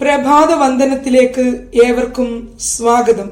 പ്രഭാത വന്ദനത്തിലേക്ക് ഏവർക്കും സ്വാഗതം.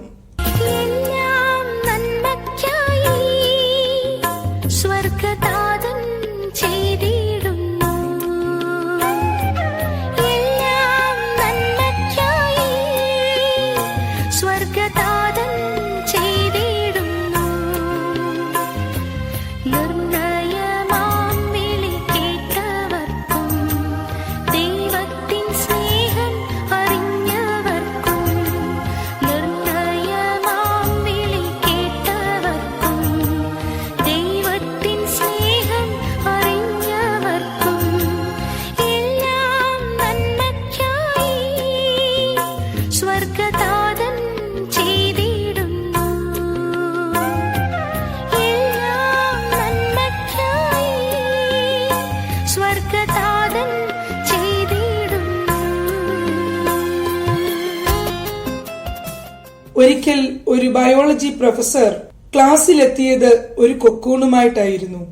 ഒരിക്കൽ ഒരു ബയോളജി പ്രൊഫസർ ക്ലാസ്സിലെത്തിയത് ഒരു കൊക്കൂണുമായിട്ടായിരുന്നു.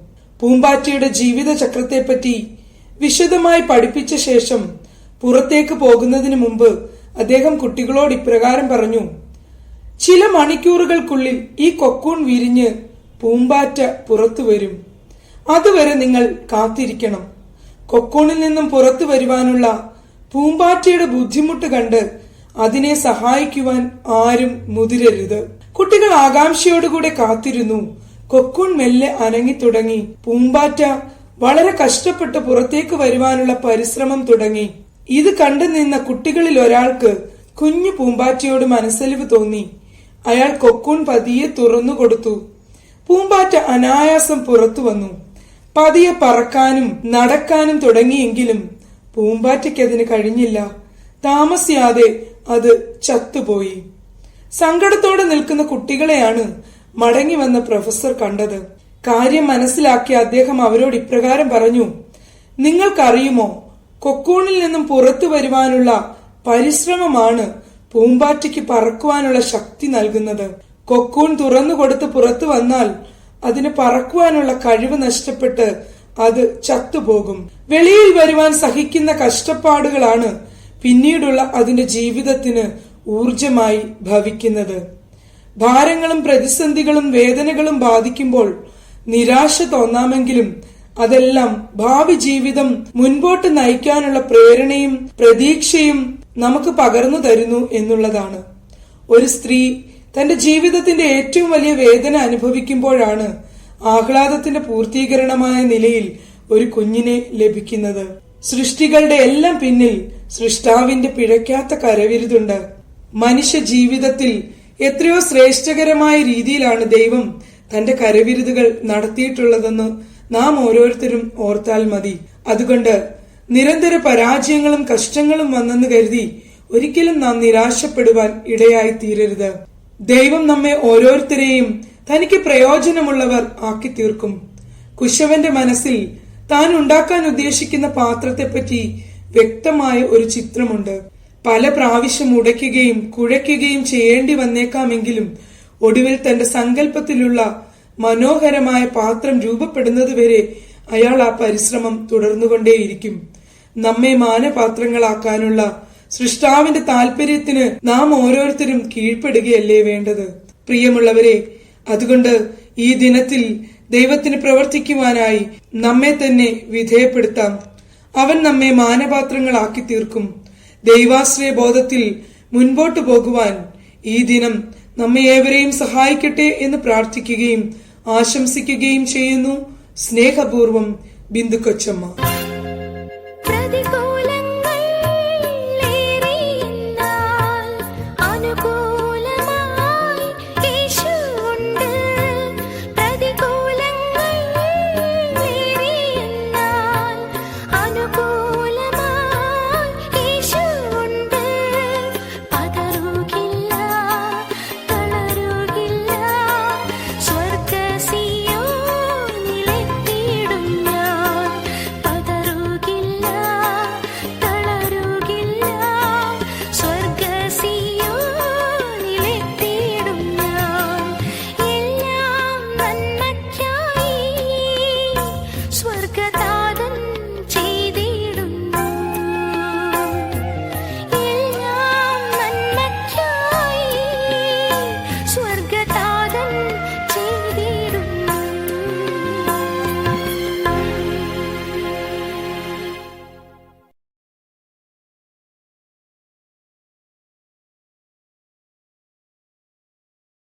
പൂമ്പാറ്റയുടെ ജീവിത ചക്രത്തെപ്പറ്റി വിശദമായി പഠിപ്പിച്ച ശേഷം പുറത്തേക്ക് പോകുന്നതിന് മുമ്പ് അദ്ദേഹം കുട്ടികളോട് ഇപ്രകാരം പറഞ്ഞു ചില മണിക്കൂറുകൾക്കുള്ളിൽ ഈ കൊക്കൂൺ വിരിഞ്ഞ് പൂമ്പാറ്റ പുറത്തു വരും. അതുവരെ നിങ്ങൾ കാത്തിരിക്കണം. കൊക്കൂണിൽ നിന്നും പുറത്തു വരുവാനുള്ള പൂമ്പാറ്റയുടെ ബുദ്ധിമുട്ട് കണ്ട് അതിനെ സഹായിക്കുവാൻ ആരും മുതിരരുത്. കുട്ടികൾ ആകാംക്ഷയോടുകൂടെ കാത്തിരുന്നു. കൊക്കൂൺ മെല്ലെ അനങ്ങി തുടങ്ങി. പൂമ്പാറ്റ വളരെ കഷ്ടപ്പെട്ട് പുറത്തേക്ക് വരുവാനുള്ള പരിശ്രമം തുടങ്ങി. ഇത് കണ്ടു നിന്ന കുട്ടികളിൽ ഒരാൾക്ക് കുഞ്ഞു പൂമ്പാറ്റയോട് മനസ്സലിവ് തോന്നി. അയാൾ കൊക്കൂൺ പതിയെ തുറന്നു കൊടുത്തു. പൂമ്പാറ്റ അനായാസം പുറത്തു വന്നു. പതിയെ പറക്കാനും നടക്കാനും തുടങ്ങിയെങ്കിലും പൂമ്പാറ്റയ്ക്ക് അതിന് കഴിഞ്ഞില്ല. താമസിയാതെ അത് ചത്തുപോയി. സങ്കടത്തോടെ നിൽക്കുന്ന കുട്ടികളെയാണ് മടങ്ങി വന്ന പ്രൊഫസർ കണ്ടത്. കാര്യം മനസ്സിലാക്കിയ അദ്ദേഹം അവരോട് ഇപ്രകാരം പറഞ്ഞു നിങ്ങൾക്കറിയുമോ കൊക്കൂണിൽ നിന്നും പുറത്തു വരുവാനുള്ള പരിശ്രമമാണ് പൂമ്പാറ്റയ്ക്ക് പറക്കുവാനുള്ള ശക്തി നൽകുന്നത്. കൊക്കൂൺ തുറന്നു കൊടുത്ത് പുറത്തു വന്നാൽ അതിന് പറക്കുവാനുള്ള കഴിവ് നഷ്ടപ്പെട്ട് അത് ചത്തുപോകും. വെളിയിൽ വരുവാൻ സഹിക്കുന്ന കഷ്ടപ്പാടുകളാണ് പിന്നീടുള്ള അതിന്റെ ജീവിതത്തിന് ഊർജമായി ഭവിക്കുന്നത്. ഭാരങ്ങളും പ്രതിസന്ധികളും വേദനകളും ബാധിക്കുമ്പോൾ നിരാശ തോന്നാമെങ്കിലും അതെല്ലാം ഭാവി ജീവിതം മുൻപോട്ട് നയിക്കാനുള്ള പ്രേരണയും പ്രതീക്ഷയും നമുക്ക് പകർന്നു തരുന്നു എന്നുള്ളതാണ്. ഒരു സ്ത്രീ തന്റെ ജീവിതത്തിന്റെ ഏറ്റവും വലിയ വേദന അനുഭവിക്കുമ്പോഴാണ് ആഹ്ലാദത്തിന്റെ പൂർത്തീകരണമായ നിലയിൽ ഒരു കുഞ്ഞിനെ ലഭിക്കുന്നത്. സൃഷ്ടികളുടെ എല്ലാം പിന്നിൽ സൃഷ്ടാവിന്റെ പിഴയ്ക്കാത്ത കരവിരുതുണ്ട്. മനുഷ്യ ജീവിതത്തിൽ എത്രയോ ശ്രേഷ്ഠകരമായ രീതിയിലാണ് ദൈവം തന്റെ കരവിരുതുകൾ നടത്തിയിട്ടുള്ളതെന്ന് നാം ഓരോരുത്തരും ഓർത്താൽ മതി. അതുകൊണ്ട് നിരന്തര പരാജയങ്ങളും കഷ്ടങ്ങളും വന്നെന്ന് കരുതി ഒരിക്കലും നാം നിരാശപ്പെടുവാൻ ഇടയായി തീരരുത്. ദൈവം നമ്മെ ഓരോരുത്തരെയും തനിക്ക് പ്രയോജനമുള്ളവർ ആക്കി തീർക്കും കുശവന്റെ മനസ്സിൽ താൻ ഉണ്ടാക്കാൻ ഉദ്ദേശിക്കുന്ന പാത്രത്തെപ്പറ്റി വ്യക്തമായ ഒരു ചിത്രമുണ്ട്. പല പ്രാവശ്യം ഉടയ്ക്കുകയും കുഴയ്ക്കുകയും ചെയ്യേണ്ടി വന്നേക്കാമെങ്കിലും ഒടുവിൽ തന്റെ സങ്കല്പത്തിലുള്ള മനോഹരമായ പാത്രം രൂപപ്പെടുന്നത് വരെ അയാൾ ആ പരിശ്രമം തുടർന്നുകൊണ്ടേയിരിക്കും. നമ്മെ മാനപാത്രങ്ങളാക്കാനുള്ള സൃഷ്ടാവിന്റെ താല്പര്യത്തിന് നാം ഓരോരുത്തരും കീഴ്പ്പെടുകയല്ലേ വേണ്ടത്? പ്രിയമുള്ളവരെ അതുകൊണ്ട് ഈ ദിനത്തിൽ ദൈവത്തിന് പ്രവർത്തിക്കുവാനായി നമ്മെ തന്നെ വിധേയപ്പെടുത്താം. അവൻ നമ്മെ മാനപാത്രങ്ങളാക്കി തീർക്കും ദൈവാശ്രയ ബോധത്തിൽ മുൻപോട്ടു പോകുവാൻ ഈ ദിനം നമ്മെ ഏവരെയും സഹായിക്കട്ടെ എന്ന് പ്രാർത്ഥിക്കുകയും ആശംസിക്കുകയും ചെയ്യുന്നു സ്നേഹപൂർവം ബിന്ദു കൊച്ചമ്മ